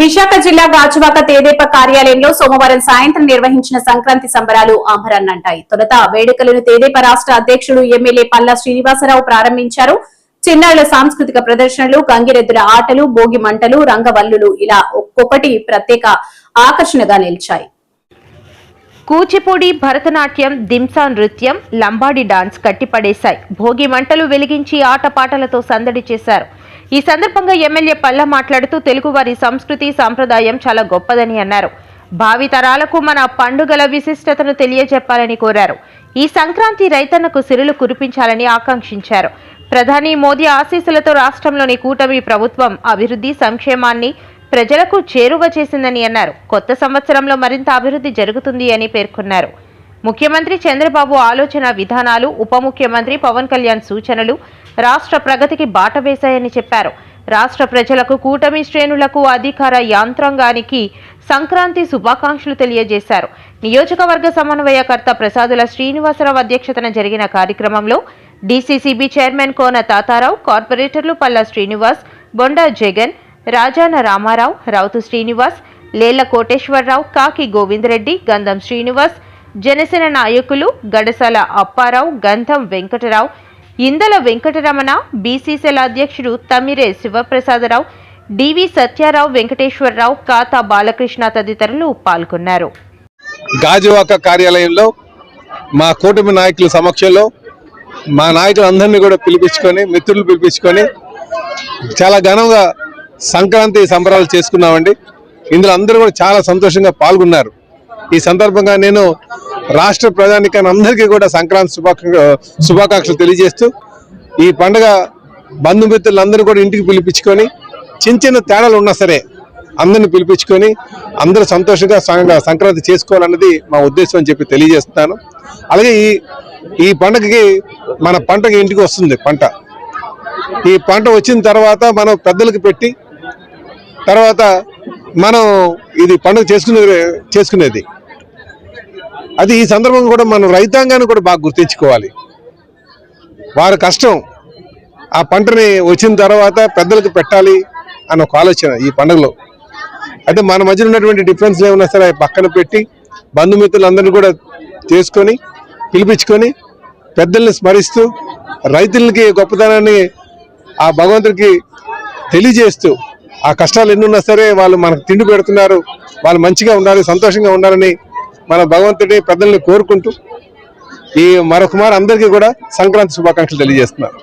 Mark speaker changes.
Speaker 1: విశాఖ జిల్లా గాజువాక తేదేప కార్యాలయంలో సోమవారం సాయంత్రం నిర్వహించిన సంక్రాంతి సంబరాలు ఆంభరాన్నంటాయి తొలుత వేడుకలను తేదేప రాష్ట్ర అధ్యక్షుడు ఎమ్మెల్యే పల్లా శ్రీనివాసరావు ప్రారంభించారు. చిన్నారుల సాంస్కృతిక ప్రదర్శనలు గంగిరెద్దుల ఆటలు భోగి మంటలు రంగవల్లులు ఇలా ఒక్కొక్కటి ప్రత్యేక ఆకర్షణగా నిలిచాయి.
Speaker 2: కూచిపూడి భరతనాట్యం దింసా నృత్యం లంబాడి డాన్స్ కట్టిపడేశాయి. భోగి మంటలు వెలిగించి ఆటపాటలతో సందడి చేశారు. ఈ సందర్భంగా ఎమ్మెల్యే పల్ల మాట్లాడుతూ తెలుగువారి సంస్కృతి సాంప్రదాయం చాలా గొప్పదని అన్నారు. భావితరాలకు మన పండుగల విశిష్టతను తెలియజెప్పాలని కోరారు. ఈ సంక్రాంతి రైతన్నకు సిరులు కురిపించాలని ఆకాంక్షించారు. ప్రధాని మోదీ ఆశీస్సులతో రాష్ట్రంలోని కూటమి ప్రభుత్వం అభివృద్ధి సంక్షేమాన్ని ప్రజలకు చేరువ చేసిందని అన్నారు. కొత్త సంవత్సరంలో మరింత అభివృద్ధి జరుగుతుంది అని పేర్కొన్నారు. ముఖ్యమంత్రి చంద్రబాబు ఆలోచన విధానాలు ఉప ముఖ్యమంత్రి పవన్ కళ్యాణ్ సూచనలు రాష్ట్ర ప్రగతికి బాట వేశాయని చెప్పారు. రాష్ట్ర ప్రజలకు కూటమి శ్రేణులకు అధికార యాంత్రాంగానికి సంక్రాంతి శుభాకాంక్షలు తెలియజేశారు. నియోజకవర్గ సమన్వయకర్త ప్రసాదుల శ్రీనివాసరావు అధ్యక్షతన జరిగిన కార్యక్రమంలో డీసీసీబీ చైర్మన్ కోన తాతారావు కార్పొరేటర్లు పల్లా శ్రీనివాస్ బొండా జగన్ రాజాన రామారావు రౌతు శ్రీనివాస్ లేళ్ళ కోటేశ్వరరావు కాకి గోవిందరెడ్డి గంధం శ్రీనివాస్ జనసేన నాయకులు గడసాల అప్పారావు గంధం వెంకటరావు ఇందల వెంకటరమణ బీసీసీఎల్ అధ్యక్షుడు తమిరే శివప్రసాదరావు డివి సత్యారావు వెంకటేశ్వరరావు కాతా బాలకృష్ణ తదితరులు పాల్గొన్నారు.
Speaker 3: గాజువాక కార్యాలయంలో మా కూటమి నాయకుల సమక్షంలో మా నాయకులందరినీ కూడా పిలిపించుకొని మిత్రులు పిలిపించుకొని చాలా ఘనంగా సంక్రాంతి సంబరాలు చేసుకున్నామండి. ఇందులో అందరూ కూడా చాలా సంతోషంగా పాల్గొన్నారు. ఈ సందర్భంగా నేను రాష్ట్ర ప్రజానికాన్ని అందరికీ కూడా సంక్రాంతి శుభాకాంక్ష శుభాకాంక్షలు తెలియజేస్తూ ఈ పండుగ బంధుమిత్రులందరూ కూడా ఇంటికి పిలిపించుకొని చిన్న చిన్న తేడాలు ఉన్నా సరే అందరిని పిలిపించుకొని అందరూ సంతోషంగా సంక్రాంతి చేసుకోవాలన్నది మా ఉద్దేశం అని చెప్పి తెలియజేస్తున్నాను. అలాగే ఈ ఈ పండగకి మన పంటకి ఇంటికి వస్తుంది పంట. ఈ పంట వచ్చిన తర్వాత మనం పెద్దలకు పెట్టి తర్వాత మనం ఇది పండుగ చేసుకునేది చేసుకునేది. అది ఈ సందర్భంగా కూడా మనం రైతాంగాన్ని కూడా బాగా గుర్తించుకోవాలి. వారి కష్టం ఆ పంటని వచ్చిన తర్వాత పెద్దలకు పెట్టాలి అన్న ఒక ఆలోచన ఈ పండుగలో. అయితే మన మధ్యలో ఉన్నటువంటి డిఫరెన్స్ ఏమన్నా సరే పక్కన పెట్టి బంధుమిత్రులందరినీ కూడా చేసుకొని పిలిపించుకొని పెద్దల్ని స్మరిస్తూ రైతులకి గొప్పతనాన్ని ఆ భగవంతుడికి తెలియజేస్తూ ఆ కష్టాలు ఎన్నున్నా సరే వాళ్ళు మనకు తిండి పెడుతున్నారు వాళ్ళు మంచిగా ఉండాలి సంతోషంగా ఉండాలని మన భగవంతుడి పెద్దల్ని కోరుకుంటూ ఈ మరొకమారు అందరికీ కూడా సంక్రాంతి శుభాకాంక్షలు తెలియజేస్తున్నారు